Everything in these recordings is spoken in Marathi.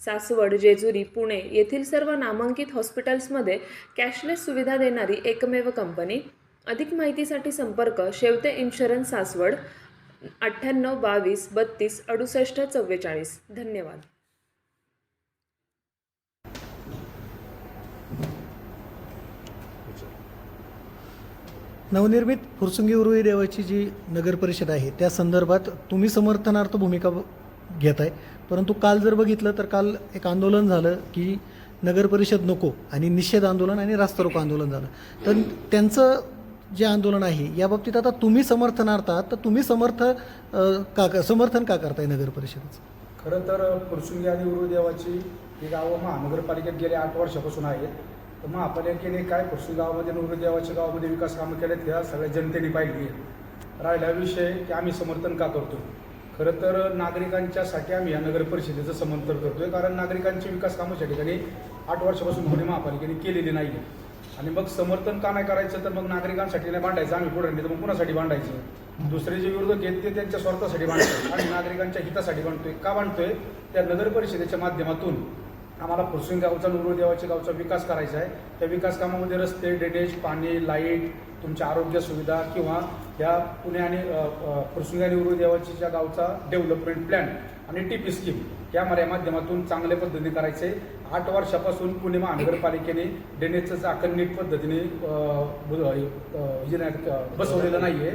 सासवड जेजुरी पुणे येथील सर्व नामांकित हॉस्पिटल्समध्ये कॅशलेस सुविधा देणारी एकमेव कंपनी. अधिक माहितीसाठी संपर्क शेवते इन्शुरन्स सासवड अठ्ठ्याण्णव बावीस बत्तीस अडुसष्ट चव्वेचाळीस. धन्यवाद. नवनिर्मित फुरसुंगी उर्वी देवाची जी नगर परिषद आहे त्या संदर्भात तुम्ही समर्थनार्थ भूमिका घेत आहे. परंतु काल जर बघितलं तर काल एक आंदोलन झालं की नगर परिषद नको आणि निषेध आंदोलन आणि रास्ता रोको आंदोलन झालं. तर त्यांचं जे आंदोलन आहे या बाबतीत आता तुम्ही समर्थनार्थ आहात तर तुम्ही समर्थ का समर्थन का करताय नगर परिषदेचं? खरं तर फुरसुंगी आणि उरुदेवाची ही गावं महानगरपालिकेत गेल्या आठ वर्षापासून आहेत. तर महापालिकेने काय फुरसुंगी गावामध्ये आणि उरुदेवाच्या गावामध्ये विकास कामं केलेत ह्या सगळ्या जनतेने पाहिली राहिला विषय की आम्ही समर्थन का करतो खरं तर नागरिकांच्यासाठी आम्ही या नगर परिषदेचं समर्थन करतोय कारण नागरिकांची विकास कामं त्या ठिकाणी आठ वर्षापासून पुणे महापालिकेने केलेली नाही आहे आणि मग समर्थन का नाही करायचं तर मग नागरिकांसाठी नाही भांडायचं आम्ही पुढे तर मग कुणासाठी भांडायचं? दुसरे जे विरोधक आहेत ते त्यांच्या स्वार्थासाठी भांडतात. आणि नागरिकांच्या हितासाठी बांधतोय का बांधतोय त्या नगर परिषदेच्या माध्यमातून. आम्हाला फुरसुंग गावचा देवाच्या गावचा विकास करायचा आहे. त्या विकास कामामध्ये रस्ते ड्रेनेज पाणी लाइट तुमच्या आरोग्य सुविधा किंवा या पुणे आणि पुरसिंग आणि उरुदेवाच्या गावचा डेव्हलपमेंट प्लॅन आणि टी पी स्कीम या माझ्या माध्यमातून चांगल्या पद्धतीने करायचे. आठ वर्षापासून पुणे महानगरपालिकेने ड्रेनेजचं चाकण नीट पद्धतीने बसवलेलं नाही, आहे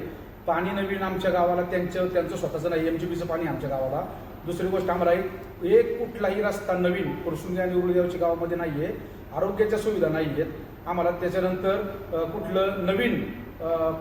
पाणी नवीन आमच्या गावाला त्यांचं त्यांचं स्वतःचं नाही. एम जी बीचं पाणी आमच्या गावाला. दुसरी गोष्ट आम्हाला एक कुठलाही रस्ता नवीन पुरसुंगी आणि उरुळगावच्या गावामध्ये नाही आहे आरोग्याच्या सुविधा नाही आहेत आम्हाला त्याच्यानंतर कुठलं नवीन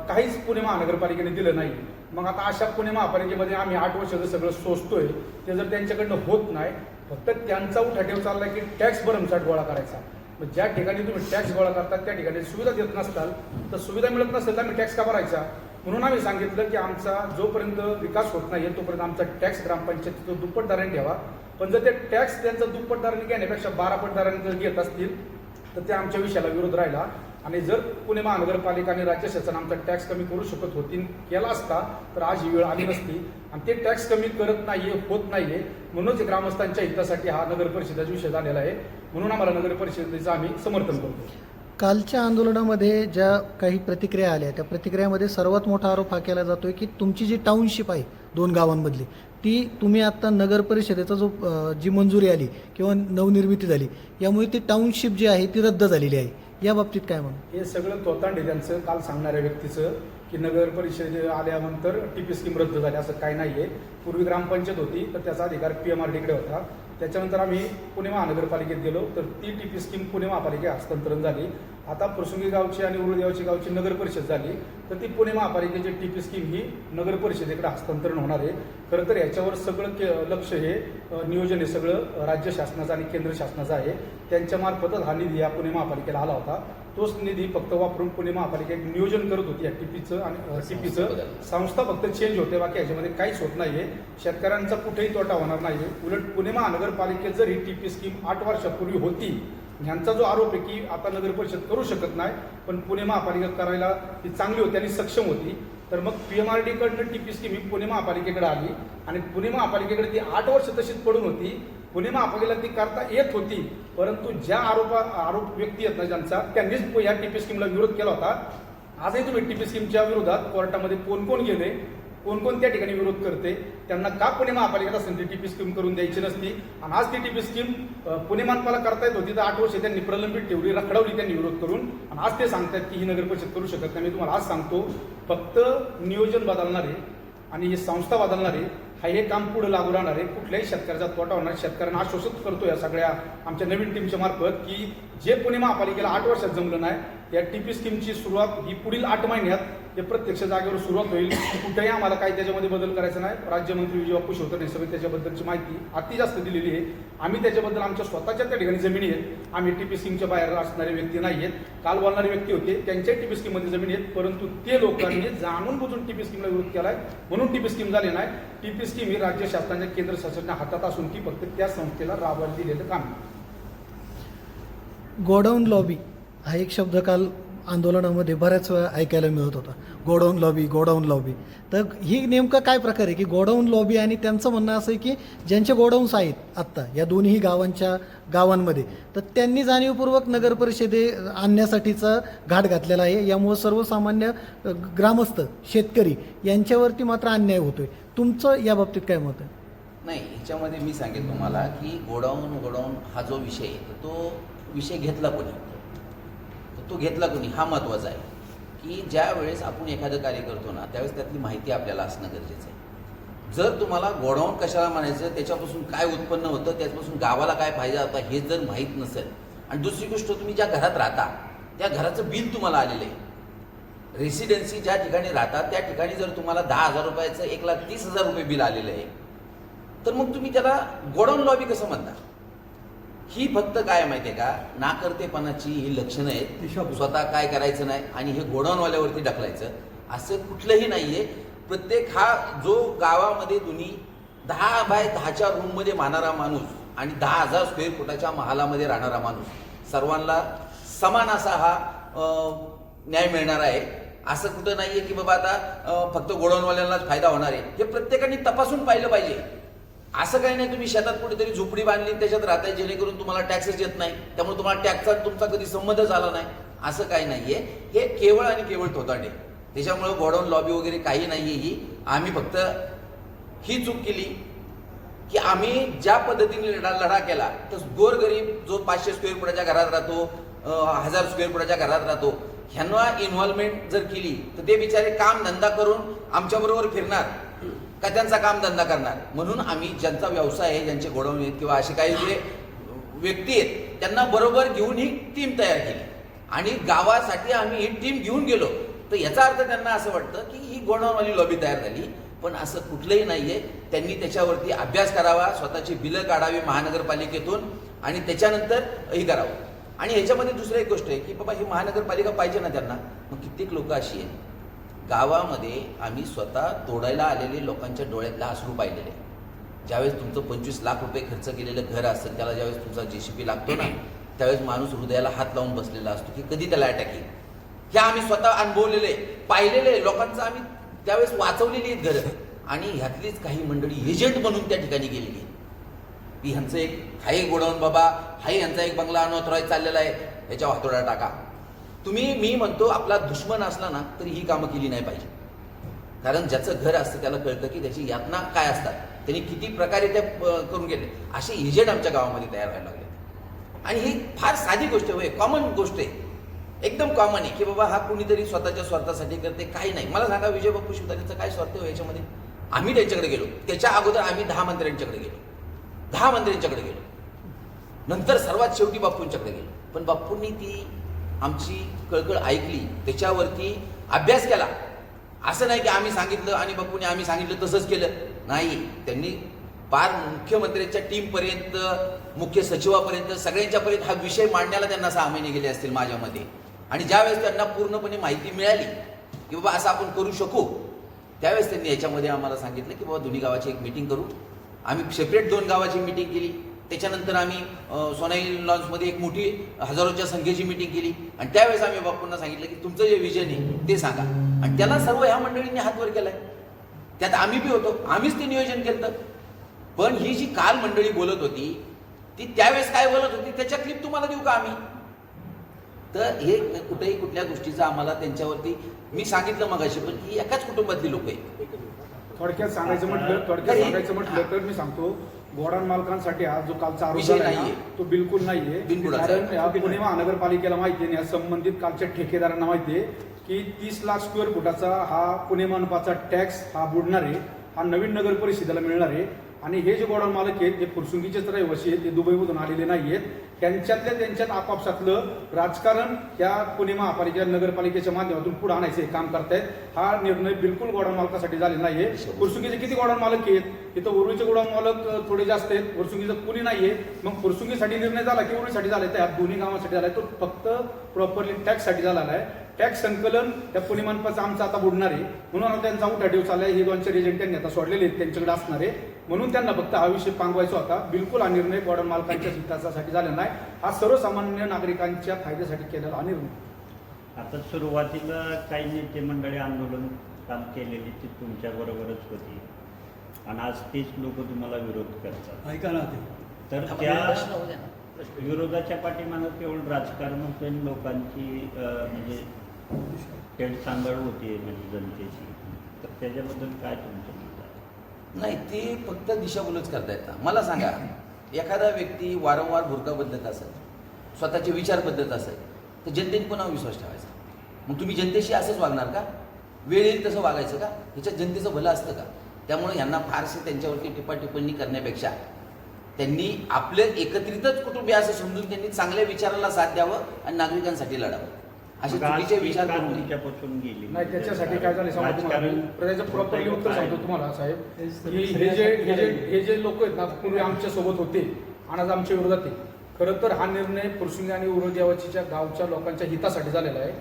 काहीच पुणे महानगरपालिकेने दिलं नाही. मग आता अशा पुणे महापालिकेमध्ये आम्ही आठ वर्षाचं सगळं सोचतोय ते जर त्यांच्याकडनं होत नाही फक्त त्यांचा उठाठेव चाललाय की टॅक्स भरमसाठ गोळा करायचा. मग ज्या ठिकाणी तुम्ही टॅक्स गोळा करतात त्या ठिकाणी सुविधा देत नसताल तर सुविधा मिळत नसेल तर आम्ही टॅक्स का भरायचा? म्हणून आम्ही सांगितलं की आमचा जोपर्यंत विकास होत नाही तोपर्यंत आमचा टॅक्स ग्रामपंचायतीचं दुप्पट दराने ठेवा. पण जर ते टॅक्स त्यांचा दुप्पट दराने घेण्यापेक्षा बारा पट दराने जर घेत असतील तर ते आमच्या विषयाला विरोध राहिला. आणि जर पुणे महानगरपालिका आणि राज्य शासन आमचा टॅक्स कमी करू शकत होती केला असता तर आज ही वेळ आली नसती. आणि ते टॅक्स कमी करत नाहीये होत नाहीये म्हणूनच ग्रामस्थांच्या हितासाठी हा नगर परिषदेचा विषय झालेला आहे. म्हणून आम्हाला नगर परिषदेचं आम्ही समर्थन करतो. कालच्या आंदोलनामध्ये ज्या काही प्रतिक्रिया आल्या त्या प्रतिक्रियामध्ये सर्वात मोठा आरोप हा केला जातोय की तुमची जी टाउनशिप आहे दोन गावांमधली ती तुम्ही आता नगर परिषदेचा जो जी मंजुरी आली किंवा नवनिर्मिती झाली यामुळे ती टाउनशिप जी आहे ती रद्द झालेली आहे. या बाबतीत काय म्हणून हे सगळं तोतांडे त्यांचं काल सांगणाऱ्या व्यक्तीचं की नगर परिषद आल्यानंतर टी पी स्कीम रद्द झाली असं काही नाहीये. पूर्वी ग्रामपंचायत होती तर त्याचा अधिकार पी एम आर डीकडे होता. त्याच्यानंतर आम्ही पुणे महानगरपालिकेत गेलो तर ती टी पी स्कीम पुणे महापालिकेत हस्तांतरण झाली. आता प्रसंगी गावची आणि उरुदेवाची गावची नगर परिषद झाली तर ती पुणे महापालिकेची टी पी स्कीम ही नगर परिषदेकडे हस्तांतरण होणार आहे. खरं तर याच्यावर सगळं के लक्ष हे नियोजन हे सगळं राज्य शासनाचं आणि केंद्र शासनाचं आहे. त्यांच्यामार्फतच हा निधी या पुणे महापालिकेला आला होता. तोच निधी फक्त वापरून पुणे महापालिका एक नियोजन करत होती या टीपीचं आणि टीपीचं. संस्था फक्त चेंज होते बाकी याच्यामध्ये काहीच होत नाहीये. शेतकऱ्यांचा कुठेही तोटा होणार नाही उलट पुणे महानगरपालिकेत जर ही टीपी स्कीम आठ वर्षापूर्वी होती यांचा जो आरोप आहे की आता नगर परिषद करू शकत नाही पण पुणे महापालिका करायला ती चांगली होती आणि सक्षम होती तर मग पी एम आर डीकडनं टी पी स्कीम ही पुणे महापालिकेकडे आली आणि पुणे महापालिकेकडे ती आठ वर्ष तशीच पडून होती. पुणे महापालिकेला ती करता येत होती परंतु ज्या आरोपा आरोप व्यक्ती आहेत ना ज्यांचा त्यांनीच या टी पी स्कीमला विरोध केला होता. आजही तुम्ही टी पी स्कीमच्या विरोधात कोर्टामध्ये कोण कोण गेले? कोणकोणत्या ठिकाणी विरोध करते त्यांना का पुणे महापालिकेला संधी टी टीपी स्कीम करून द्यायची नसती? आणि आज ती टीपी स्कीम पुणे मनपाला करता येत होती तर आठ वर्ष त्यांनी प्रलंबित ठेवली रखडवली त्यांनी विरोध करून. आणि आज ते सांगतात की ही नगर परिषद करू शकत नाही. मी तुम्हाला आज सांगतो फक्त नियोजन बदलणारे आणि ही संस्था बदलणारे हा हे काम पुढे लागू राहणार आहे कुठल्याही शेतकऱ्याचा तोटा होणार शेतकऱ्यांना आश्वासित करतो या सगळ्या आमच्या नवीन टीमच्या मार्फत की जे पुणे महापालिकेला आठ वर्षात जमलं नाही या टी पी स्कीमची सुरुवात ही पुढील आठ महिन्यात हे प्रत्यक्ष जागेवर सुरुवात होईल. कुठेही आम्हाला काही त्याच्यामध्ये बदल करायचा नाही. राज्यमंत्री विजय बापू शिवतरे सगळी त्याच्याबद्दलची माहिती अति जास्त दिलेली आहे. आम्ही त्याच्याबद्दल आमच्या स्वतःच्या त्या ठिकाणी जमिनी आहेत. आम्ही टी पी स्कीमच्या बाहेर असणारे व्यक्ती नाही आहेत. काल बोलणारे व्यक्ती होते. त्यांच्या टीपी स्कीममध्ये जमिनी आहेत. परंतु ते लोकांनी जाणून बुजून टी पी स्कीमला विरोध केलाय. म्हणून टीपी स्कीम झाली नाही. टी पी स्कीम ही राज्य शासनाच्या केंद्र शासनाच्या हातात असून ती फक्त त्या संस्थेला राबवायला दिलेलं काम आहे. गोडाऊन लॉबी हा एक शब्द काल आंदोलनामध्ये बऱ्याच वेळा ऐकायला मिळत होता. गोडाऊन लॉबी गोडाऊन लॉबी तर ही नेमकं काय प्रकार आहे की गोडाऊन लॉबी आणि त्यांचं म्हणणं असं आहे की ज्यांचे गोडाऊन्स आहेत आत्ता या दोन्ही गावांच्या गावांमध्ये तर त्यांनी जाणीवपूर्वक नगर परिषदे आणण्यासाठीचा घाट घातलेला आहे. यामुळं सर्वसामान्य ग्रामस्थ शेतकरी यांच्यावरती मात्र अन्याय होतोय. तुमचं या बाबतीत काय मत आहे? नाही ह्याच्यामध्ये मी सांगेन तुम्हाला की गोडाऊन गोडाऊन हा जो विषय आहे तो विषय घेतला कोणी? तो घेतला कोणी? हा महत्त्वाचा आहे. की ज्या वेळेस आपण एखादं कार्य करतो ना त्यावेळेस त्यातली माहिती आपल्याला असणं गरजेचं आहे. जर तुम्हाला गोडाऊन कशाला म्हणायचं त्याच्यापासून काय उत्पन्न होतं त्याच्यापासून गावाला काय फायदा होता हे जर माहीत नसेल आणि दुसरी गोष्ट तुम्ही ज्या घरात राहता त्या घराचं बिल तुम्हाला आलेलं आहे. रेसिडेन्सी ज्या ठिकाणी राहतात त्या ठिकाणी जर तुम्हाला दहा हजार रुपयाचं एक लाख तीस हजार रुपये बिल आलेलं आहे तर मग तुम्ही त्याला गोडाऊन लॉबी कसं म्हणता? ही फक्त काय माहितीये का? नाकर्तेपणाची ही लक्षणं आहेत. स्वतः काय करायचं नाही आणि हे गोडाऊनवाल्यावरती ढकलायचं. असं कुठलंही नाहीये. प्रत्येक हा जो गावामध्ये दोन्ही दहा बाय दहाच्या रूममध्ये मारणारा माणूस आणि दहा हजार स्क्वेअर फुटाच्या महालामध्ये राहणारा माणूस सर्वांना समान असा हा न्याय मिळणार आहे. असं कुठं नाहीये की बाबा आता फक्त गोडाऊनवाल्यांनाच फायदा होणार आहे. हे प्रत्येकाने तपासून पाहिलं पाहिजे. असं काही नाही तुम्ही शेतात कुठेतरी झोपडी बांधली त्याच्यात राहताय जेणेकरून तुम्हाला टॅक्सेस येत नाही. त्यामुळे तुम्हाला टॅक्सचा तुमचा कधी संबंध झाला नाही. असं काही नाहीये. हे केवळ आणि केवळ थोतांडे त्याच्यामुळे गोडाऊन लॉबी वगैरे काही नाहीये ही. आम्ही फक्त ही चूक केली की आम्ही ज्या पद्धतीने लढा लढा केला तर गोरगरीब जो पाचशे स्क्वेअर फुटाच्या घरात राहतो हजार स्क्वेअर फुटाच्या घरात राहतो ह्यांना इन्व्हॉल्वमेंट जर केली तर ते बिचारे काम धंदा करून आमच्याबरोबर फिरणार. का त्यांचा काम धंदा करणार? म्हणून आम्ही ज्यांचा व्यवसाय आहे ज्यांचे गोडाऊन आहेत किंवा असे काही जे व्यक्ती आहेत त्यांना बरोबर घेऊन ही टीम तयार केली. आणि गावासाठी आम्ही ही टीम घेऊन गेलो. तर याचा अर्थ त्यांना असं वाटतं की ही गोडाऊनवाली लॉबी तयार झाली पण असं कुठलंही नाही आहे त्यांनी त्याच्यावरती अभ्यास करावा स्वतःची बिलं काढावी महानगरपालिकेतून आणि त्याच्यानंतर हे करावं. आणि ह्याच्यामध्ये दुसरी एक गोष्ट आहे की बाबा ही महानगरपालिका पाहिजे ना त्यांना? मग कित्येक लोक अशी आहेत. गावामध्ये आम्ही स्वतः तोडायला आलेले लोकांच्या डोळ्यातला अश्रू पाहिलेले ज्यावेळेस तुमचं पंचवीस लाख रुपये खर्च केलेलं घर असतं त्याला ज्यावेळेस तुमचा जेसीपी लागतो ना त्यावेळेस माणूस हृदयाला हात लावून बसलेला असतो की कधी त्याला अटॅक येईल? हे आम्ही स्वतः अनुभवलेले पाहिलेले लोकांचं आम्ही त्यावेळेस वाचवलेली आहेत घरं. आणि ह्यातलीच काही मंडळी एजंट म्हणून त्या ठिकाणी गेलेली आहेत. की ह्यांचं एक हाय गोडाऊन बाबा हाय ह्यांचा एक बंगला अनोथराय चाललेला आहे ह्याच्या हातोडा टाका. तुम्ही मी म्हणतो आपला दुश्मन असला ना तरी ही कामं केली नाही पाहिजे. कारण ज्याचं घर असतं त्याला कळतं की त्याची यातना काय असतात. त्यांनी किती प्रकारे ते करून गेले असे एजंट आमच्या गावामध्ये तयार व्हायला लागले. आणि ही फार साधी गोष्ट आहे कॉमन गोष्ट आहे. एकदम कॉमन आहे की बाबा हा कुणीतरी स्वतःच्या स्वार्थासाठी करते काही नाही. मला सांगा विजय बापू शिवतारेंचं काय स्वार्थ आहे याच्यामध्ये? आम्ही त्यांच्याकडे गेलो. त्याच्या अगोदर आम्ही दहा मंत्र्यांच्याकडे गेलो. दहा मंत्र्यांच्याकडे गेलो. नंतर सर्वात शेवटी बापूंच्याकडे गेलो. पण बापूंनी ती आमची कळकळ ऐकली त्याच्यावरती अभ्यास केला. असं नाही की आम्ही सांगितलं आणि बप्पूने आम्ही सांगितलं तसंच केलं. नाही त्यांनी पार मुख्यमंत्र्यांच्या टीमपर्यंत मुख्य सचिवापर्यंत सगळ्यांच्यापर्यंत हा विषय मांडण्याला त्यांना सहा महिने गेले असतील माझ्यामध्ये. आणि ज्यावेळेस त्यांना पूर्णपणे माहिती मिळाली की बाबा असं आपण करू शकू त्यावेळेस त्यांनी याच्यामध्ये आम्हाला सांगितलं की बाबा दोन्ही गावाची एक मिटिंग करू. आम्ही सेपरेट दोन गावाची मिटिंग केली. त्याच्यानंतर आम्ही सोनाई लॉन्समध्ये एक मोठी हजारोच्या संख्येची मिटिंग केली. आणि त्यावेळेस आम्ही बापूंना सांगितलं की तुमचं जे विजन आहे ते सांगा. आणि त्याला सर्व ह्या मंडळींनी हातवर केलाय. त्यात आम्ही बी होतो. आम्हीच ते नियोजन केलं पण ही जी काल मंडळी बोलत होती ती त्यावेळेस काय बोलत होती त्याच्या क्लिप तुम्हाला देऊ का आम्ही? तर हे कुठेही कुठल्या गोष्टीचा आम्हाला त्यांच्यावरती मी सांगितलं मगाशी पण ही एकाच कुटुंबातली लोक आहेत. थोडक्यात सांगायचं म्हटलं थोडक्यात. सांगायचं म्हटलं तर मी सांगतो गोडाऊन मालकांसाठी हा जो कालचा आरोप विषय नाहीये. तो बिलकुल नाहीये बिनबुडाचा आहे. कारण या पुणे महानगरपालिकेला माहिती आहे आणि या संबंधित कालच्या ठेकेदारांना माहिती आहे की तीस लाख स्क्वेअर फुटाचा हा पुणे मनपाचा टॅक्स हा बुडणार आहे हा नवीन नगर परिषदेला मिळणार आहे आणि हे जे गोडाऊन मालक आहेत ते फुरसुंगीचेच रहिवासी आहेत ते दुबईमधून आलेले नाही आहेत त्यांच्यातल्या त्यांच्यात आपापसातलं राजकारण या पुणे महापालिका नगरपालिकेच्या माध्यमातून पुढे आणायचं काम करतायत. हा निर्णय बिलकुल गोडाऊन मालकासाठी झालेला नाहीये. फुरसुंगीचे किती गोडाऊन मालक आहेत? इथं उरुळीचे गोडाऊन मालक थोडे जास्त आहेत. फुरसुंगीचं कुणी नाहीये. मग फुरसुंगीसाठी निर्णय झाला की उरुळीसाठी झाला? त्या दोन्ही गावांसाठी झालाय तो फक्त प्रॉपरली टॅक्ससाठी झालेला आहे. टॅक्स संकलन त्या पुणे मनपाचं आमचं आता बुडणार आहे. म्हणून आता त्यांचा उठाठेव चाललाय. हे दोन चार एजंट त्यांनी आता सोडलेले आहेत. त्यांच्याकडे असणार आहे. म्हणून त्यांना फक्त हा विषय पांगवायचा होता. बिलकुल हा निर्णय गोडाऊन मालकांच्या हितासाठी झाला नाही. हा सर्वसामान्य नागरिकांच्या फायद्यासाठी केलेला हा निर्णय. आता सुरुवातीला काही नेते मंडळी आंदोलन काम केलेली ती तुमच्या बरोबरच होती. आणि आज तेच लोक तुम्हाला विरोध करतात. ऐका ना ते. तर त्या. विरोधाच्या पाठीमागं केवळ राजकारण होतं आणि लोकांची म्हणजे सांगड होती म्हणजे जनतेची. तर त्याच्याबद्दल काय तुमचं नाही ते फक्त दिशाभूलच करता येतं मला सांगा एखादा व्यक्ती वारंवार भुरका बदलत असेल स्वतःचे विचार बदलत असेल तर जनतेने कोणावर विश्वास ठेवायचा? मग तुम्ही जनतेशी असंच वागणार का? वेळ येईल तसं वागायचं का? ह्याच्यात जनतेचं भलं असतं का? त्यामुळे यांना फारसे त्यांच्यावरती टिप्पाटिप्पणी करण्यापेक्षा त्यांनी आपले एकत्रितच कुटुंबीय असं समजून त्यांनी चांगल्या विचाराला साथ द्यावं आणि नागरिकांसाठी लढावं. आज चुकीचे विचार का करू नये. तुमच्यापासून गेली नाही त्याच्यासाठी काय झालं सांगतो तुम्हाला राजकारण मी. त्याचं प्रॉपरली उत्तर? सांगतो तुम्हाला साहेब की हे जे हे जे हे जे लोक आहेत ना पूर्वी आमच्यासोबत होते आणि आज आमच्या विरोधात आहे खरं तर हा निर्णय पुरसुंगी आणि उरोदेवाचीच्या गावच्या लोकांच्या हितासाठी झालेला आहे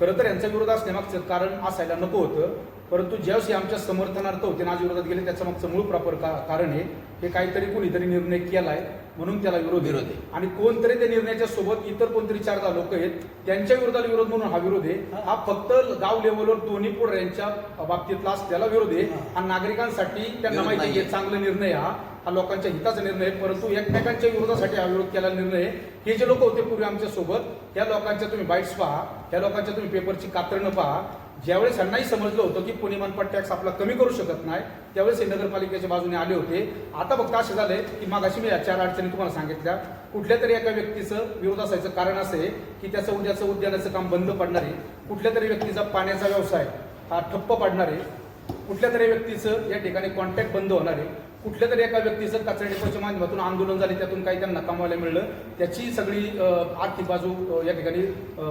खरं तर यांचा विरोध असण्यामागचं कारण असायला नको होतं परंतु ज्यावेळेस हे आमच्या समर्थनार्थ होते आणि आज विरोधात गेले त्याचं मागचं मूळ प्रॉपर कारण आहे हे काहीतरी कुणीतरी निर्णय केलाय म्हणून त्याला विरोध विरोध आहे. आणि कोणतरी त्या निर्णयाच्या सोबत इतर कोणतरी चार दहा लोक आहेत त्यांच्या विरोधाला विरोध म्हणून हा विरोध आहे. हा. फक्त गाव लेवलवर दोन्ही पुढऱ्यांच्या बाबतीतला असलेला विरोध आहे. हा. नागरिकांसाठी त्यांना माहिती आहे चांगला निर्णय हा हा लोकांच्या हिताचा निर्णय आहे. परंतु एकमेकांच्या विरोधासाठी हा विरोध केलेला निर्णय आहे. हे जे लोक होते पूर्वी आमच्यासोबत त्या लोकांच्या तुम्ही बाईट्स पहा त्या लोकांच्या तुम्ही पेपरची कात्रणं पहा. ज्यावेळेस यांनाही समजलं होतं की पुणे मनपा टॅक्स आपला कमी करू शकत नाही त्यावेळेस हे नगरपालिकेच्या बाजूने आले होते. आता फक्त असे झाले की मागाशी मी या चार अडचणी तुम्हाला सांगितल्या. कुठल्या तरी एका व्यक्तीचं विरोध असायचं कारण असं आहे की त्याचं उद्याचं उद्यानाचं काम बंद पडणार आहे. कुठल्या तरी व्यक्तीचा पाण्याचा व्यवसाय हा ठप्प पडणार आहे. कुठल्या तरी व्यक्तीचं या ठिकाणी कॉन्टॅक्ट बंद होणार आहे. कुठल्या तरी एका व्यक्तीचं कचरा डिपोच्या माध्यमातून आंदोलन झाले त्यातून काही त्यांना कमावायला मिळलं. त्याची सगळी आर्थिक बाजू या ठिकाणी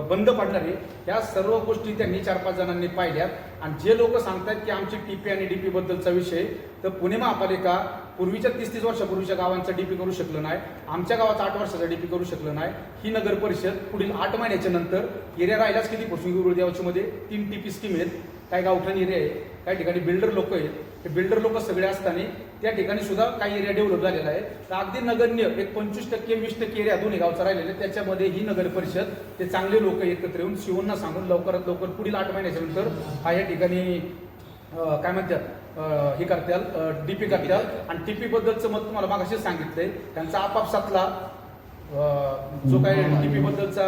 बंद पडणारी या सर्व गोष्टी त्यांनी चार पाच जणांनी पाहिल्यात. आणि जे लोक सांगतात की आमची टीपी आणि डीपी बद्दलचा विषय तर पुणे महापालिका पूर्वीच्या तीस तीस वर्षापूर्वीच्या गावांचं डीपी करू शकलं नाही. आमच्या गावाचा आठ वर्षाचा डीपी करू शकलं नाही. ही नगर परिषद पुढील आठ महिन्याच्या नंतर एरिया राहिलाच किती फुसुंगी देवाची तीन टीपी स्कीम आहेत. काही गावठाण एरिया आहे काही ठिकाणी बिल्डर लोक आहेत. हे बिल्डर लोक सगळे असताना त्या ठिकाणी सुद्धा काही एरिया डेव्हलप झालेला आहे. तर अगदी नगण्य एक पंचवीस टक्के वीस टक्के एरिया दोन्ही गावचा राहिलेले त्याच्यामध्ये ही नगर परिषद ते चांगले लोक एकत्र येऊन शिवणना सांगून लवकरात लवकर पुढील आठ महिन्याच्या नंतर हा या ठिकाणी काय म्हणतात हे करत्याल डीपी करत्याल. आणि टीपी बद्दलचं मत तुम्हाला मागाशीच सांगितलंय. त्यांचा आपापसातला जो काही डीपी बद्दलचा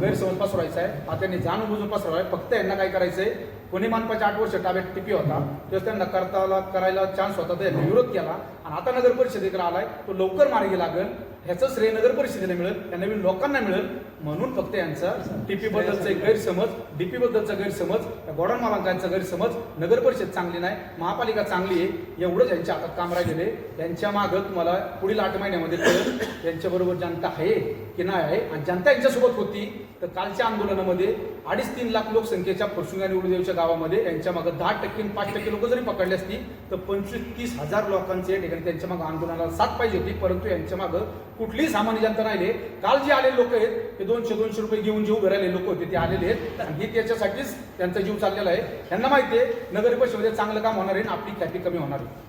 गैरसमज पसरवायचा आहे हा त्यांनी जाणून बुजून पसरवाय फक्त यांना काय करायचंय कोणी मानपाच्या आठ वर्ष ताब्यात टीपी होता तेव्हा त्यांना करताला करायला चान्स होता त्याने विरोध केला. आणि आता नगर परिषदेकडे आलाय तो लवकर मार्गी लागेल. ह्याचं श्रेय नगर परिषदेला मिळेल त्या नवीन लोकांना मिळेल. म्हणून फक्त यांचा टीपी बद्दलचा एक गैरसमज डीपी बद्दलचा गैरसमज गोडाऊन मालकांचा गैरसमज नगर परिषद चांगली नाही महापालिका चांगली आहे एवढंच यांच्या हातात काम राहिलेले यांच्या मागं तुम्हाला पुढील आठ महिन्यामध्ये कळेल यांच्याबरोबर जनता आहे. की नाही आहे आणि जनता यांच्यासोबत होती तर कालच्या आंदोलनामध्ये अडीच तीन लाख लोकसंख्येच्या फुरसुंग आणि गावामध्ये यांच्या मागं दहा टक्के पाच टक्के लोक जरी पकडले असती तर पंचवीस तीस हजार लोकांचे या ठिकाणी त्यांच्या मागं आंदोलनाला साथ पाहिजे होती परंतु यांच्या मागं कुठलीही सामान्य जनता नाही काल जे आलेले लोक आहेत ते दोनशे दोनशे रुपये घेऊन जीव राहिले लोक होते ते आलेले आहेत. आणि हे त्याच्यासाठीच त्यांचा जीव चाललेला आहे. त्यांना माहिती आहे नगर परिषदेमध्ये चांगलं काम होणार आहे आणि आपली ख्याती कमी होणार आहे.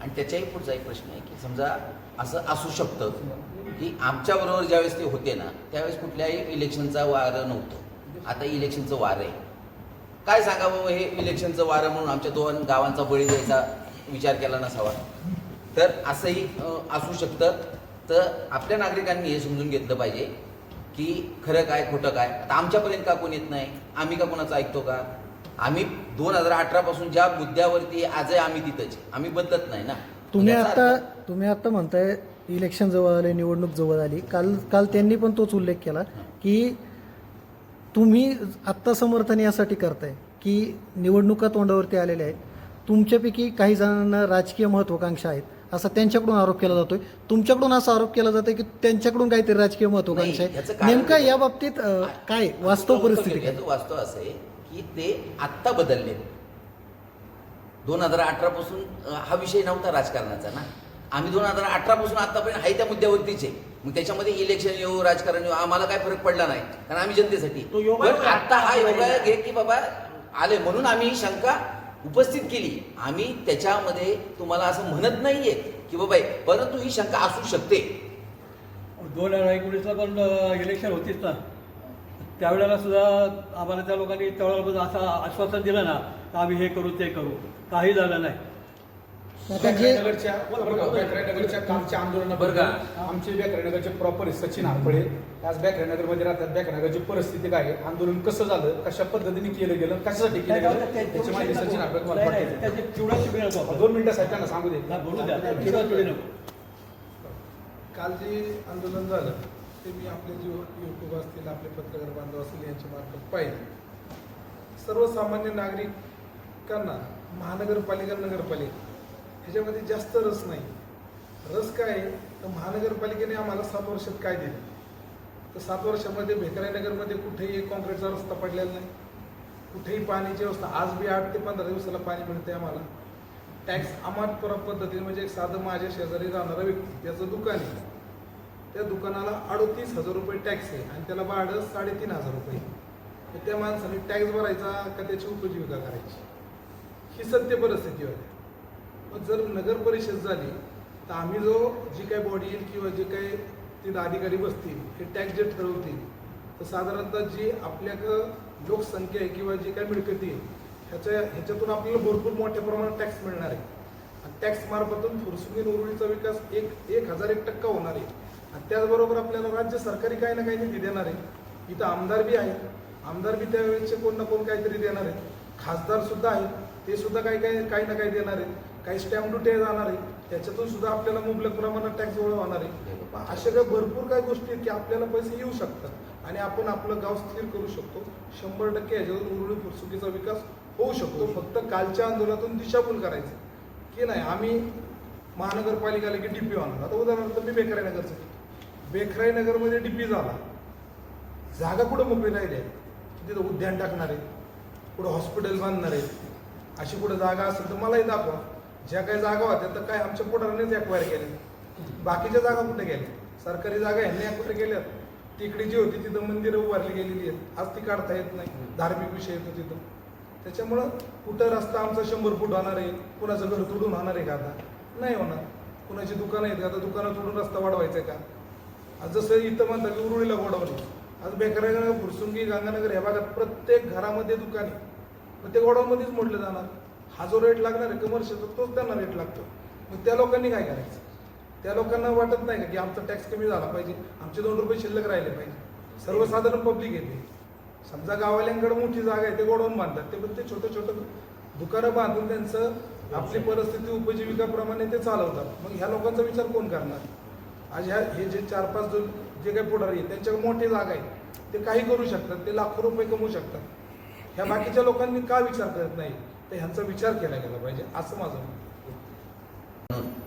आणि त्याच्याही पुढचा एक प्रश्न आहे की समजा असं असू शकतं की आमच्याबरोबर ज्यावेळेस ते होते ना त्यावेळेस कुठल्याही इलेक्शनचा वारं नव्हतं. आता इलेक्शनचं वारं आहे. काय सांगावं हे इलेक्शनचं वारं म्हणून आमच्या दोन गावांचा बळी द्यायचा विचार केला नसावा तर असंही असू शकतं. तर आपल्या नागरिकांनी हे समजून घेतलं पाहिजे की खरं काय खोटं काय. आता आमच्यापर्यंत का कोण येत नाही? आम्ही का कोणाचं ऐकतो का? आम्ही दोन हजार अठरा पासून ज्या मुद्द्यावरती आजही आम्ही तिथंच. आम्ही बदलत नाही ना. तुम्ही आता तुम्ही आता म्हणताय इलेक्शन जवळ आले निवडणूक जवळ आली. काल काल त्यांनी पण तोच उल्लेख केला की तुम्ही आत्ता समर्थन यासाठी करताय की निवडणुका तोंडावरती आलेल्या आहेत. तुमच्यापैकी काही जणांना राजकीय महत्वाकांक्षा आहेत असा त्यांच्याकडून आरोप केला जातोय. तुमच्याकडून असा आरोप केला जातोय की त्यांच्याकडून काहीतरी राजकीय याचं आहे नेमका या बाबतीत काय वास्तव परिस्थिती काय? वास्तव असं आहे की ते आत्ता बदलले दोन हजार अठरा पासून हा विषय नव्हता राजकारणाचा ना. आम्ही दोन हजार अठरा पासून आतापर्यंत आहे त्या मुद्द्यावरतीच. आहे मग त्याच्यामध्ये इलेक्शन येऊ राजकारण येऊ आम्हाला काय फरक पडला नाही. कारण आम्ही जनतेसाठी. तो योगायोग पण आहे. आता हा योगायोग आहे. की बाबा आले म्हणून आम्ही ही शंका उपस्थित केली. आम्ही त्याच्यामध्ये तुम्हाला असं म्हणत नाहीये की बाबा परंतु ही शंका असू शकते. दोन हजार एकोणीसला पण इलेक्शन होतीच ना. त्यावेळेला सुद्धा आम्हाला त्या लोकांनी त्यावेळेला असं आश्वासन दिलं ना आम्ही हे करू ते करू. काही झालं नाही. आता जे बेकराईनगरच्या बरं का, बेकराईनगरच्या कालच्या आंदोलन बरं का? आमचे बेकराईनगरचे प्रॉपर सचिन हारपळे आज बेकराईनगरमध्ये राहतात बेकराईनगरची परिस्थिती काय आहे? आंदोलन कसं झालं? कशा पद्धतीने केलं गेलं? कशासाठी केलं गेलं? त्याची माहिती सचिन आपण. दोन मिनिटासाठी त्यांना सांगू दे. काल जे आंदोलन झालं ते मी आपले जे यूट्यूब असतील आपले पत्रकार बांधव असतील यांच्या मार्फत पाहिजे सर्वसामान्य नागरिकांना महानगरपालिका नगरपालिका ह्याच्यामध्ये जास्त रस नाही. रस काय आहे? तर महानगरपालिकेने आम्हाला सात वर्षात काय दिलं? तर सात वर्षामध्ये भेकराईनगरमध्ये कुठेही काँक्रीटचा कॉन्क्रीटचा रस्ता पडलेला नाही. कुठेही पाण्याची व्यवस्था. आज बी आठ ते पंधरा दिवसाला पाणी मिळते आम्हाला. टॅक्स अमाटपुरा पद्धतीने म्हणजे एक साधं माझ्या शेजारी राहणारा व्यक्ती त्याचं दुकान आहे. त्या दुकानाला अडतीस हजार रुपये टॅक्स आहे आणि त्याला भाडं साडेतीन हजार रुपये तर त्या माणसाने टॅक्स भरायचा का त्याची उपजीविका करायची? ही सत्य परिस्थिती होती. जर नगर परिषद झाली तर आम्ही जो जी काही बॉडी येईल किंवा जे काही तिथं अधिकारी बसतील हे टॅक्स जे ठरवतील तर साधारणतः जी आपल्याकडं लोकसंख्या आहे किंवा जी काही मिळकती आहे ह्याच्या ह्याच्यातून आपल्याला भरपूर मोठ्या प्रमाणात टॅक्स मिळणार आहे. आणि टॅक्स मार्फतून फुरसुकीन उरुळीचा विकास एक एक हजार एक टक्का होणार आहे. आणि त्याचबरोबर आपल्याला राज्य सरकारी काही ना काही निधी देणार आहे. इथं आमदार बी आहेत. आमदार बी त्यावेळेचे कोण ना कोण काहीतरी देणार आहेत. खासदार सुद्धा आहेत. ते सुद्धा काही काही काही ना काही देणार आहेत. काही स्टॅम्प ड्युटी जाणार आहे. त्याच्यातून सुद्धा आपल्याला मुबलक प्रमाणात टॅक्स गोळा होणार आहे. अशा काही भरपूर काही गोष्टी आहेत की आपल्याला पैसे येऊ शकतात. आणि आपण आपलं गाव स्थिर करू शकतो. शंभर टक्के ह्याच्यातून उरुळी फुरसुकीचा विकास होऊ शकतो. फक्त कालच्या आंदोलनातून दिशाभूल करायचं. की नाही आम्ही महानगरपालिकेला की डीपी होणार आता उदाहरणार्थ मी बेकराई नगरचं घेतो बेखराई नगरमध्ये डीपी झाला. जागा कुठं मोकळी राहिली आहे? तिथं उद्यान टाकणार आहे. कुठं हॉस्पिटल बांधणार आहे? अशी कुठं जागा असेल तर मलाही दाखवा. ज्या काही जागा होत्या तर काय आमच्या पोटानेच ॲक्वायर केल्या बाकीच्या जागा कुठे गेल्या? सरकारी जागा ह्यांनी ॲक्वायर केल्यात. तिकडे जी होती तिथं मंदिरं उभारली गेलेली आहेत. आज ती काढता येत नाही. धार्मिक विषय येतो तिथं. त्याच्यामुळं कुठं रस्ता आमचा शंभर फूट होणार आहे कुणाचं घर तोडून होणार आहे का आता? नाही होणार. कुणाची दुकानं आहेत का? आता दुकानं तोडून रस्ता वाढवायचा आहे का? आज जसं इथं म्हणतात की उरुळीला गोडावली. आज बेकरानगर फुरसुंगी गंगानगर या भागात प्रत्येक घरामध्ये दुकान आहे. मग ते गोडाऊनमध्येच मोडलं जाणार. हा जो रेट लागणार आहे कमर्शियलचा तोच त्यांना रेट लागतो. मग त्या लोकांनी काय करायचं? त्या लोकांना वाटत नाही का की आमचा टॅक्स कमी झाला पाहिजे आमचे दोन रुपये शिल्लक राहिले पाहिजे. सर्वसाधारण पब्लिक येते समजा गावाल्यांकडे मोठी जागा आहे ते गोडाऊन बांधतात. ते पण ते छोटं छोटं दुकानं बांधून त्यांचं आपली परिस्थिती उपजीविकाप्रमाणे ते चालवतात. मग ह्या लोकांचा विचार कोण करणार? आज ह्या हे जे चार पाच जो जे काही पुढारी आहेत त्यांच्याकडे मोठी जागा आहे. ते काही करू शकतात ते लाखो रुपये कमवू शकतात. ह्या बाकीच्या लोकांनी का विचार करत नाही? तर ह्यांचा विचार केला गेला पाहिजे असं माझं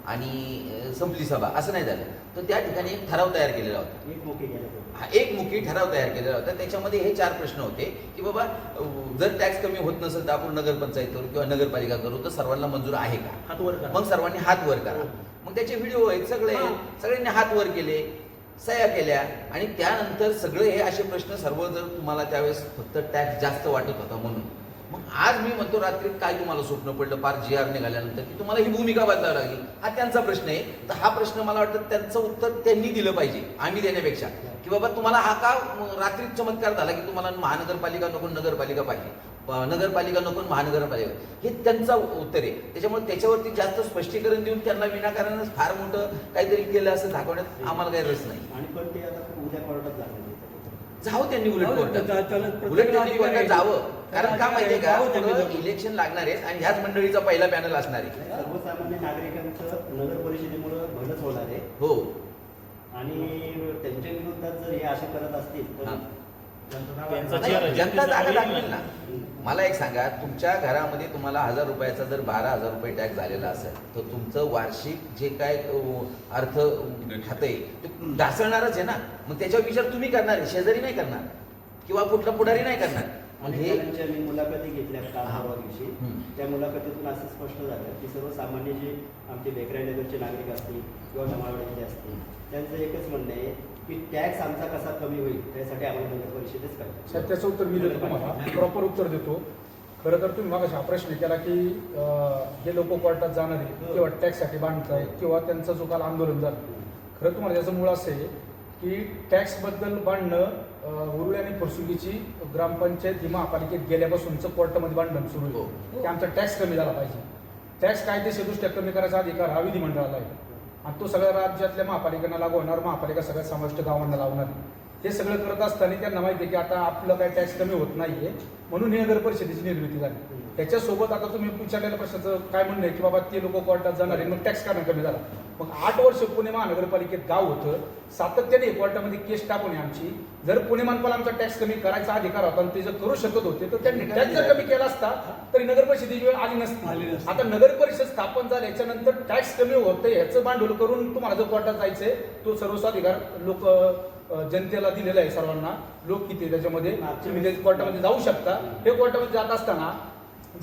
आणि संपली सभा असं नाही झालं. तर त्या ठिकाणी एक ठराव तयार केलेला होता. एक मोके गेले हा एक मुखी ठराव तयार केलेला होता. त्याच्यामध्ये हे चार प्रश्न होते की बाबा जर टॅक्स कमी होत नसेल तर आपण नगरपंचायत करू किंवा नगरपालिका करू तर सर्वांना मंजूर आहे का? हात वर करा. मग सर्वांनी हात वर करा. मग त्याचे व्हिडिओ आहेत सगळे सगळ्यांनी हात वर केले सह्या केल्या आणि त्यानंतर सगळे हे असे प्रश्न सर्व जर तुम्हाला त्यावेळेस फक्त टॅक्स जास्त वाटत होता म्हणून आज मी म्हणतो रात्री काय तुम्हाला स्वप्न पडलं? पार जी आर निघाल्यानंतर की तुम्हाला ही भूमिका बदलावी लागली? हा त्यांचा प्रश्न आहे. तर हा प्रश्न मला वाटतं त्यांचं उत्तर त्यांनी दिलं पाहिजे आम्ही देण्यापेक्षा. की बाबा तुम्हाला हा का म, रात्री चमत्कार झाला की तुम्हाला महानगरपालिका नको नगरपालिका पाहिजे? नगरपालिका नको नगरपालिका हे त्यांचं उत्तर आहे. त्याच्यामुळे त्याच्यावरती जास्त स्पष्टीकरण देऊन त्यांना विनाकारणच फार मोठं काहीतरी केलं असं दाखवण्यात आम्हाला काही रस नाही. आणि पण ते आता उद्या कोर्टात. जावं त्यांनी उलट जाऊ कोर्टात. उलट त्यांनी कोर्टात जावं. कारण का माहितीये का. इलेक्शन लागणार आहेत आणि ह्याच मंडळीचा पहिला पॅनल असणार आहे. सर्वसामान्य नागरिकांचं नगर परिषदेमुळे भलंच होणार आहे. हो. आणि त्यांच्या विरोधात जर हे असे करत असतील तर जनता जागा दाखवेल ना? मला एक सांगा तुमच्या घरामध्ये तुम्हाला हजार रुपयाचा जर बारा हजार रुपये टॅक्स झालेला असेल तर तुमचं वार्षिक जे काय अर्थ खातं आहे ते ढासळणारच आहे ना? मग त्याच्यावर विचार तुम्ही करणार आहे शेजारी नाही करणार. किंवा कुठला पुढारी नाही करणार. मग हे अनेकांच्या मी मुलाखती घेतल्या काल दिवशी. त्या मुलाखतीतून असं स्पष्ट झालं की सर्वसामान्य जे आमचे बेकराईनगरचे नागरिक असतील किंवा नमावड्याचे असतील त्यांचं एकच म्हणणं आहे की टॅक्स आमचा कसा कमी होईल त्यासाठी आम्हाला नगर परिषदेच साहेब करायचं त्याचं उत्तर मी देतो तुम्हाला. प्रॉपर उत्तर देतो. खरं तर तुम्ही मागाशी हा प्रश्न केला की हे लोक कोर्टात जाणार आहे किंवा टॅक्ससाठी बांधताय किंवा त्यांचं जो काल आंदोलन झालं. खरं तुम्हाला त्याचं मूळ असं आहे की टॅक्सबद्दल भांडणं अं, उरुळी आणि फुरसुंगीची ग्रामपंचायत ही महापालिकेत गेल्यापासूनचं कोर्टामध्ये भांडण सुरू हो. आहे की आमचा टॅक्स कमी झाला पाहिजे. टॅक्स कायदेशीरदृष्ट्या कमी करायचा अधिकार हा विधिमंडळाला आहे. आणि तो सगळ्या राज्यातल्या महापालिकांना लागू होणार महापालिका सगळ्या समाविष्ट गावांना लावणार हे सगळं करत असताना त्यांना माहिती आहे की आता आपलं काही टॅक्स कमी होत नाहीये. म्हणून ही नगर परिषदेची निर्मिती झाली. त्याच्यासोबत आता तुम्ही विचारलेल्या प्रश्नाचं काय म्हणणं आहे की बाबा ते लोक कोर्टात जाणार आहे मग टॅक्स का नाही कमी झाला. मग आठ वर्ष पुणे महानगरपालिकेत गाव होतं. सातत्याने कोर्टामध्ये केस टाकून आमची. जर पुणे मनपाला आमचा टॅक्स कमी करायचा अधिकार होता आणि ते जर करू शकत होते तर त्यांनी टॅक्स जर कमी केला असता तरी नगर परिषदेची वेळ आली नसती. आता नगर परिषद स्थापन झाल्याच्यानंतर टॅक्स कमी होतं ह्याचं भांडवल करून तुम्हाला जर कोर्टात जायचंय तो सर्वस्वाधिकार लोक अं, जनतेला दिलेलं आहे सर्वांना. लोक किती त्याच्यामध्ये? तुम्ही कोर्टामध्ये जाऊ शकता. हे कोर्टामध्ये जात असताना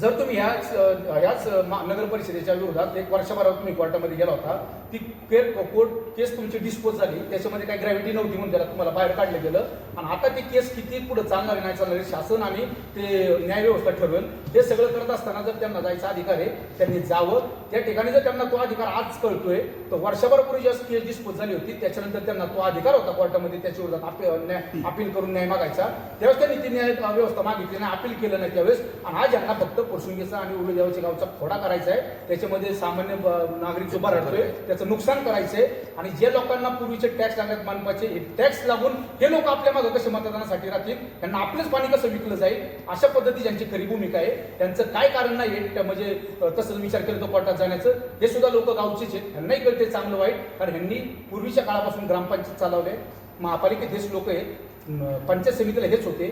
जर तुम्ही ह्याच ह्याच नगर परिषदेच्या विरोधात एक वर्षभरात तुम्ही कोर्टामध्ये गेला होता ती के कोर्ट केस तुमची डिस्पोज झाली त्याच्यामध्ये काही ग्रॅव्हिटी नव्हती म्हणून त्याला तुम्हाला बाहेर काढलं गेलं. आणि आता ती केस किती पुढे चालणार नाही चालणार शासन आणि ते न्याय व्यवस्था ठरवेल. हे सगळं करत असताना जर त्यांना जायचा अधिकार आहे त्यांनी जावं. त्या ठिकाणी जर त्यांना तो अधिकार आज कळतोय तर वर्षभरापूर्वी ज्या केस डिस्पोज झाली होती त्याच्यानंतर त्यांना तो अधिकार होता कोर्टामध्ये त्याच्या विरोधात अपील करून न्याय मागायचा. त्यावेळेस त्यांनी ती न्याय व्यवस्था मागितली नाही अपील केलं नाही त्यावेळेस. आणि आज यांना फक्त पोरसुंगीचा आणि उरुदेवाच्या गावचा खोडा करायचा आहे. त्याच्यामध्ये सामान्य नागरिक जो बरडतोय त्याचं नुकसान करायचंय आणि जे लोकांना पूर्वीचे टॅक्स लागण्यात मानपाचे हे टॅक्स लागून हे लोक आपल्या मागं कसे मतदानासाठी राहतील त्यांना आपलंच पाणी कसं विकलं जाईल अशा पद्धती ज्यांची खरी भूमिका आहे त्यांचं काय कारण नाही आहे त्या म्हणजे तसं विचार केलं तो कोर्टात जाण्याचं हे सुद्धा लोक गावचेच आहेत. ह्यांनाही कळते चांगलं वाईट कारण ह्यांनी पूर्वीच्या काळापासून ग्रामपंचायत चालवले महापालिकेत हेच लोक आहेत पंचायत समितीला हेच होते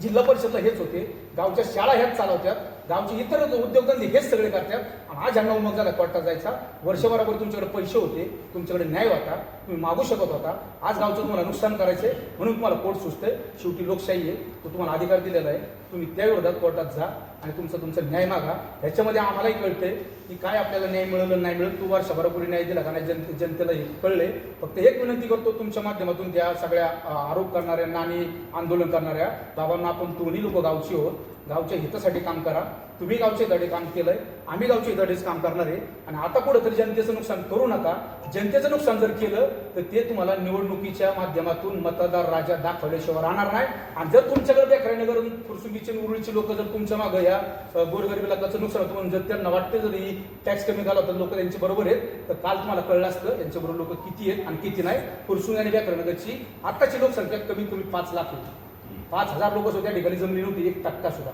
जिल्हा परिषदला हेच होते गावच्या शाळा ह्याच चालवत्यात गावचे इतर उद्योगधंदे हेच सगळे करतात. आणि आज ह्यांना उमग झाला कोर्टात जायचा. वर्षभराभर तुमच्याकडे पैसे होते तुमच्याकडे न्याय होता तुम्ही मागू शकत होता. आज गावचं तुम्हाला नुकसान करायचंय म्हणून तुम्हाला कोर्ट सुचतंय. शेवटी लोकशाही आहे तो तुम्हाला अधिकार दिलेला आहे. तुम्ही त्या विरोधात कोर्टात जा आणि तुमचा तुमचा न्याय मागा. ह्याच्यामध्ये आम्हालाही कळतंय की काय आपल्याला न्याय मिळवलं नाही मिळत तू वर्षभरापूर्वी न्याय दिला का नाही जनते जनतेला हे कळलंय. फक्त एक विनंती करतो तुमच्या माध्यमातून त्या सगळ्या आरोप करणाऱ्यांना आणि आंदोलन करणाऱ्या बाबांना आपण दोन्ही लोक गावची आहोत. गावच्या हितासाठी काम करा. तुम्ही गावचे धडे काम केलंय आम्ही गावचे धडेच काम करणार आहे. आणि आता पुढे तरी जनतेचं नुकसान करू नका. जनतेचं नुकसान जर केलं तर ते तुम्हाला निवडणुकीच्या माध्यमातून मतदार राजा दाखवल्याशिवाय राहणार नाही. आणि जर तुमच्याकडे बेकराईनगर फुरसुंगीचे आणि उरुळीचे लोक जर तुमच्या मागं या अ, गोरगरिबीला कसं नुकसान होतं म्हणून जर त्यांना वाटतं जर ही टॅक्स कमी झाला तर लोक त्यांचे बरोबर आहेत. तर काल तुम्हाला कळलं असतं यांच्याबरोबर लोक किती आहेत आणि किती नाही. फुरसुंग आणि व्याकरणगरची आत्ताची लोकसंख्या कमीत कमी पाच लाख होती. पाच हजार लोक सुद्धा त्या ठिकाणी जमली नव्हती एक टक्का सुद्धा.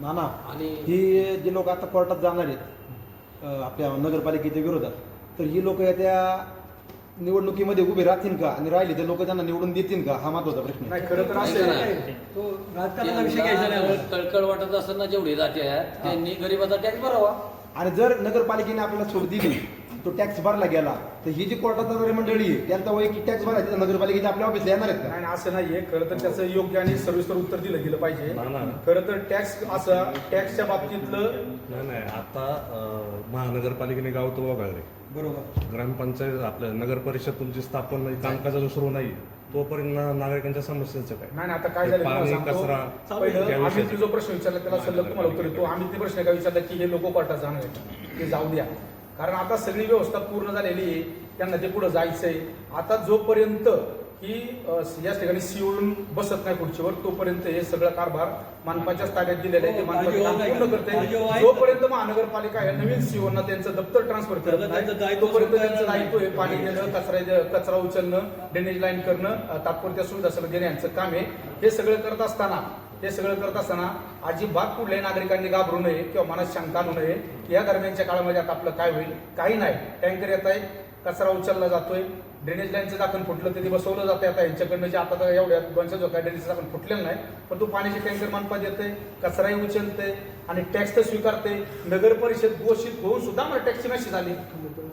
नाना आणि ही जी लोक आता कोर्टात जाणार आहेत अं, आपल्या नगरपालिकेच्या विरोधात तर ही लोक त्या निवडणुकीमध्ये उभे राहतील का? आणि राहिले ते लोक त्यांना निवडून देतील का? हा महत्त्वाचा प्रश्न आहे. नाही खरं तर असं ऐका आहे. ना. तो राजकारणाचा विषय घ्यायचा नाही त्यांना आम्हाला. कळकळ वाटत असताना जेवढे जाते आहेत त्यांनी गरीबाचा टॅक्स भरावा. आणि जर नगरपालिकेने आपल्याला सूट दिली तो टॅक्स भरला गेला तर ही जी कोर्टात जाणारी मंडळी आहे त्यांचा वैयक्तिक टॅक्स भरायचा? तर नगरपालिकेच्या आपल्या ऑफिसला येणार आहेत का? नाही नाही, असं नाहीये. खरं तर त्याचं योग्य आणि सविस्तर उत्तर दिलं गेलं पाहिजे. नाही. खरं तर टॅक्स असं टॅक्सच्या बाबतीतलं नाही नाही आता अं, महानगरपालिकेने गाव तो वगळले. बरोबर. ग्रामपंचायत आपल्या नगर परिषद तुमची स्थापन नाही कामकाजाचं सुरू नाही तोपर्यंत ना- नागरिकांच्या समस्यांचं काय? नाही नाही, आता काय ते झालं पाणी तुम्हाला कचरा. पहिलं आम्ही जो प्रश्न विचारला त्याला सल्लग तुम्हाला उत्तर देतो. आम्ही ते प्रश्न काय विचारला की हे लोक कोर्टात जाणार आहेत. ते जाऊ द्या. कारण आता सगळी व्यवस्था पूर्ण झालेली आहे त्यांना ते पुढे जायचंय आता जोपर्यंत ही याच ठिकाणी सीओळून बसत नाही खुर्चीवर तोपर्यंत हे सगळं कारभार मानपाच्याच ताब्यात दिलेलं आहे ते हो, मानपाचं आहे पूर्ण का? करते आहे. जोपर्यंत महानगरपालिका या नवीन सीओना त्यांचं दप्तर ट्रान्सफर करत नाही तोपर्यंत त्यांचं. दायित्व आहे पाणी देणं कचरा कचरा उचलणं ड्रेनेज लाईन करणं तात्पुरत्या सुविधा सगळं देणं यांचं काम आहे हे सगळं करत असताना हे सगळं करत असताना अजिबात कुठल्याही नागरिकांनी घाबरू नये किंवा मनात शंका आणू नये. या दरम्यानच्या काळामध्ये आता आपलं काय होईल? काही नाही. टँकर येत आहे कचरा उचलला जातोय. ड्रेनेज लाईनचं झाकण फुटलं तरी बसवलं जातं आता यांच्याकडनं जे आता तर एवढ्या दोनशे जो काय ड्रेनेजचं दाखल फुटलेलं नाही पण तो पाण्याचे टँकर मानपात येते कचराही उचलते आणि टॅक्स तर स्वीकारते नगर परिषद घोषित होऊन सुद्धा मला टॅक्सची मेसेज आली.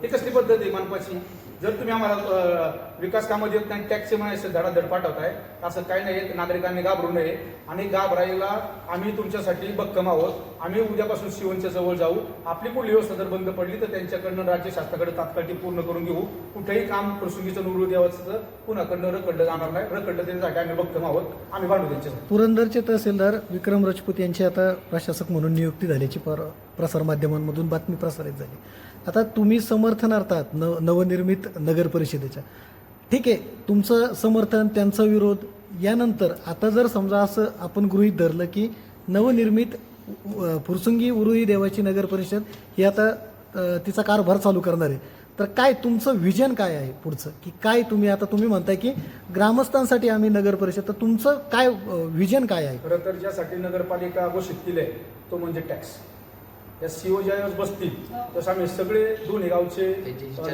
ही कसली पद्धत आहे मानपाची जर तुम्ही आम्हाला विकास कामं देत नाही टॅक्सी म्हणायचं धडाधड पाठवताय असं काही नाही नागरिकांनी घाबरू नये. आणि घाबरायला आम्ही तुमच्यासाठी भक्कम आहोत. आम्ही उद्यापासून शिवनच्या जवळ जाऊ. आपली पुढली व्यवस्था जर बंद पडली तर त्यांच्याकडनं राज्य शासनाकडे तात्काळ ती पूर्ण करून घेऊ. कुठेही काम प्रसंगीचं नुरू देवाचं पुन्हाकडनं रखडलं जाणार नाही. रखडलं त्याच्यासाठी आम्ही भक्कम आहोत. आम्ही भांडू त्यांच्यासाठी. पुरंदरचे तहसीलदार विक्रम राजपूत यांची आता प्रशासक म्हणून नियुक्ती झाल्याची पर प्रसारमाध्यमांमधून बातमी प्रसारित झाली. आता तुम्ही समर्थनार्थ आहात न नवनिर्मित नगर परिषदेच्या. ठीक आहे तुमचं समर्थन त्यांचा विरोध यानंतर आता जर समजा असं आपण गृहीत धरलं की नवनिर्मित फुरसुंगी उरुई देवाची नगर परिषद ही आता तिचा कारभार चालू करणार आहे. तर काय तुमचं विजन काय आहे पुढचं? की काय तुम्ही आता तुम्ही म्हणताय की ग्रामस्थांसाठी आम्ही नगर परिषद तर तुमचं काय विजन काय आहे? खरं तर ज्यासाठी नगरपालिका घोषित केली आहे तो म्हणजे टॅक्स. या सीओ ज्यावेळेस बसतील तसं आम्ही सगळे दोन्ही गावचे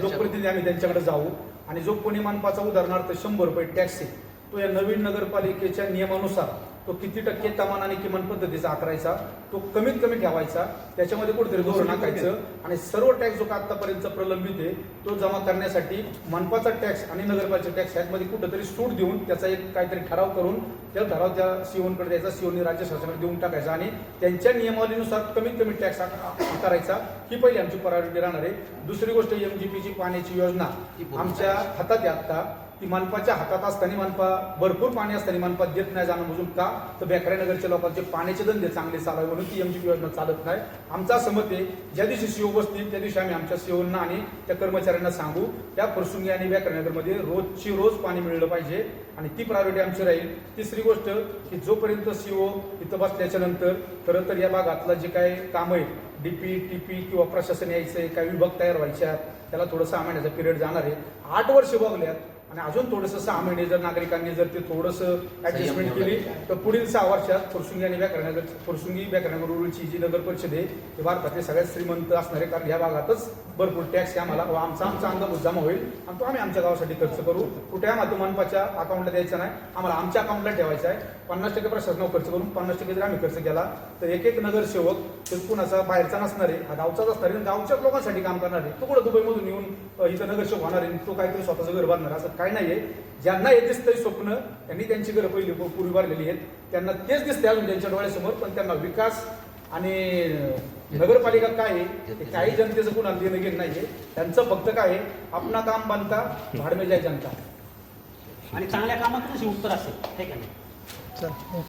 लोकप्रतिनिधी आम्ही त्यांच्याकडे जाऊ. आणि जो कोणी मानपाचा उदाहरणार्थ शंभर रुपये टॅक्स आहे तो या नवीन नगरपालिकेच्या नियमानुसार तो किती टक्के कमान आणि किमान पद्धतीचा आकारायचा तो कमीत कमी ठेवायचा त्याच्यामध्ये कुठेतरी धोरण आखायचं आणि सर्व टॅक्स जो का आतापर्यंत प्रलंबित आहे तो जमा करण्यासाठी मनपाचा टॅक्स आणि नगरपालिका टॅक्स ह्यामध्ये कुठेतरी सूट देऊन त्याचा एक काहीतरी ठराव करून त्या ठराव त्या सीओनकडे द्यायचा सीओनी राज्य शासनाकडे देऊन टाकायचा आणि त्यांच्या नियमावलीनुसार कमीत कमी टॅक्स आकारायचा. ही पहिली आमची प्रायोरिटी राहणार आहे. दुसरी गोष्ट एमजीपीची पाण्याची योजना आमच्या हातात आहे आता ती मनपाच्या हातात असताना मनपा भरपूर पाणी असताना मनपा देत नाही जाणं बुजून का? तर बेकऱ्यानगरच्या लोकांचे पाण्याचे धंदे चांगले चालावे म्हणून ती एमजीपी योजना चालत नाही. आमचा असं मत आहे ज्या दिवशी सीओ बसतील त्या दिवशी आम्ही आमच्या सीओना आणि त्या कर्मचाऱ्यांना सांगू त्या प्रसंगी आणि बेकऱ्यानगरमध्ये रोजची रोज पाणी मिळलं पाहिजे आणि ती प्रायोरिटी आमची राहील. तिसरी गोष्ट की जोपर्यंत सीओ इथं बसल्याच्या नंतर खरं तर या भागातलं जे काय काम आहे डीपी टीपी किंवा प्रशासन यायचं आहे काही विभाग तयार व्हायच्या त्याला थोडंसं सहा महिन्याचा पिरियड जाणार आहे. आठ वर्ष बघल्यात आणि अजून थोडंसं सहा महिने जर नागरिकांनी जर ते थोडंसं ऍडजस्टमेंट केली तर पुढील सहा वर्षात फुरसुंगी आणि व्याकरणागर फुरसुंगी व्याकरणागर रुळची जी नगर परिषद आहे ते भारतातले सगळ्यात श्रीमंत असणारे कारण ह्या भागातच भरपूर टॅक्स आहे आम्हाला आमचा आमचा अंगभूत जमा होईल. आणि तो आम्ही आमच्या गावासाठी खर्च करू. कुठे आम्हाला मनपाच्या अकाउंटला द्यायचा नाही. आम्हाला आमच्या अकाउंटला ठेवायचा आहे. पन्नास टक्के प्रशासनावर खर्च करून पन्नास टक्के जर आम्ही खर्च केला तर एक एक नगरसेवक तो कुणाचा बाहेरचा नसणार आहे हा गावचाच असणार आहे आणि गावच्याच लोकांसाठी काम करणार आहे तो कुठं दुबईमधून येऊन इथं नगरसेवक होणार आहे आणि तो काहीतरी स्वतःचं घर बांधणार असं काय नाही आहे ज्यांना हे दिसतंय स्वप्न त्यांनी त्यांची घरं पहिली पूर्वी भरलेली आहेत. त्यांना तेच दिसते अजून त्यांच्या डोळ्यासमोर पण त्यांना विकास आणि नगरपालिका काय आहे ते काही जनतेचं कुणाला देणं घेणं नाहीये. त्यांचं फक्त काय आहे आपला काम बांधता भाडमे जाय जनता. आणि चांगल्या कामातूनच उत्तर असेल ठीक आहे चल.